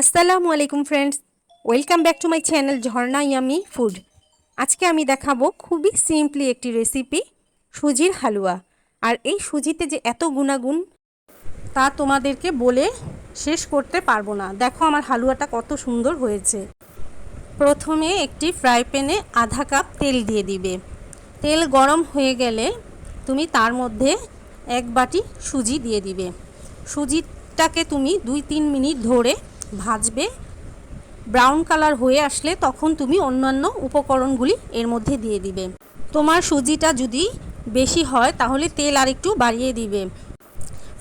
আসসালামু আলাইকুম friends welcome back to my channel Jharna yummy food আজকে আমি দেখাবো খুবই সিম্পলি একটি রেসিপি সুজির হালুয়া। আর এই সুজিতে যে এত গুণাগুণ, তা তোমাদেরকে বলে শেষ করতে পারব না। দেখো আমার হালুয়াটা কত সুন্দর হয়েছে। প্রথমে একটি ফ্রাই প্যানে আধা কাপ তেল দিয়ে দিবে। তেল গরম হয়ে গেলে তুমি তার মধ্যে এক বাটি সুজি দিয়ে দিবে। সুজিটাকে তুমি দুই তিন মিনিট ধরে ভাজবে। ব্রাউন কালার হয়ে আসলে তখন তুমি অন্যান্য উপকরণগুলি এর মধ্যে দিয়ে দিবে। তোমার সুজিটা যদি বেশি হয় তাহলে তেল আর একটু বাড়িয়ে দিবে।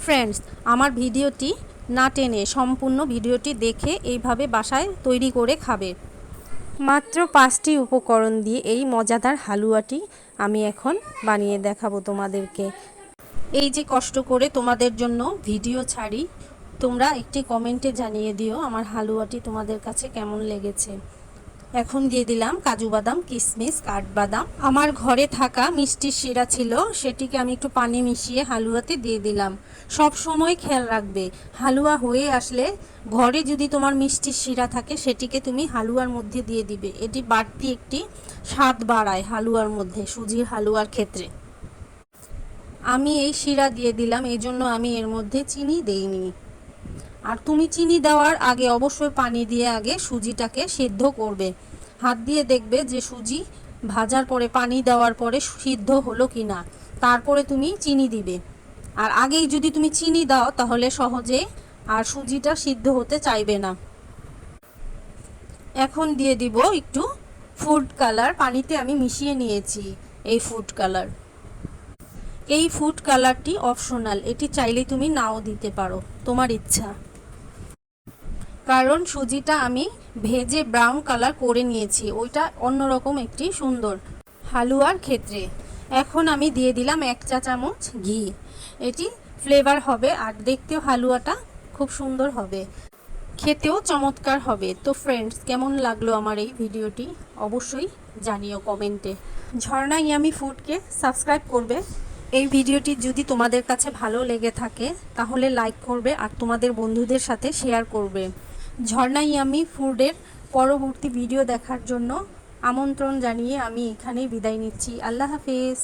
ফ্রেন্ডস আমার ভিডিওটি না টেনে সম্পূর্ণ ভিডিওটি দেখে এইভাবে বাসায় তৈরি করে খাবে। মাত্র পাঁচটি উপকরণ দিয়ে এই মজাদার হালুয়াটি আমি এখন বানিয়ে দেখাবো তোমাদেরকে। এই যে কষ্ট করে তোমাদের জন্য ভিডিও ছাড়ি তোমরা একটি কমেন্টে জানিয়ে দিও আমার হালুয়াটি তোমাদের কাছে কেমন লেগেছে। এখন দিয়ে দিলাম কাজু বাদাম কিশমিশ কাঠবাদাম। আমার ঘরে থাকা মিষ্টির শিরা ছিল, সেটিকে আমি একটু পানি মিশিয়ে হালুয়াতে দিয়ে দিলাম। সব সময় খেয়াল রাখবে, হালুয়া হয়ে আসলে ঘরে যদি তোমার মিষ্টির শিরা থাকে, সেটিকে তুমি হালুয়ার মধ্যে দিয়ে দিবে। এটি বাড়তি একটি স্বাদ বাড়ায় হালুয়ার মধ্যে, সুজির হালুয়ার ক্ষেত্রে। আমি এই শিরা দিয়ে দিলাম এই জন্য আমি এর মধ্যে চিনি দেইনি। আর তুমি চিনি দেওয়ার আগে অবশ্যই পানি দিয়ে আগে সুজিটাকে সিদ্ধ করবে। হাত দিয়ে দেখবে যে সুজি ভাজার পরে, পানি দেওয়ার পরে সিদ্ধ হলো কি না তারপরে তুমি চিনি দিবে। আর আগেই যদি তুমি চিনি দাও, তাহলে সহজে আর সুজিটা সিদ্ধ হতে চাইবে না। এখন দিয়ে দিব একটু ফুড কালার। পানিতে আমি মিশিয়ে নিয়েছি এই ফুড কালার। এই ফুড কালারটি অপশনাল। এটি চাইলে তুমি নাও দিতে পারো। তোমার ইচ্ছা। কারণ সুজিটা আমি ভেজে ব্রাউন কালার করে নিয়েছি। ওইটা অন্যরকম একটি সুন্দর হালুয়ার ক্ষেত্রে। এখন আমি দিয়ে দিলাম এক চা চামচ ঘি। এটি ফ্লেভার হবে আর দেখতেও হালুয়াটা খুব সুন্দর হবে। খেতেও চমৎকার হবে। তো ফ্রেন্ডস কেমন লাগল আমার এই ভিডিওটি? অবশ্যই জানিও কমেন্টে। ঝর্ণা ইয়ামি ফুডকে সাবস্ক্রাইব করবে। এই ভিডিওটি যদি তোমাদের কাছে ভালো লেগে থাকে, তাহলে লাইক করবে আর তোমাদের বন্ধুদের সাথে শেয়ার করবে। ঝর্ণা আমি ফুডের পরবর্তী ভিডিও দেখার জন্য আমন্ত্রণ জানিয়ে আমি এখানেই বিদায় নিচ্ছি। আল্লাহ হাফিজ।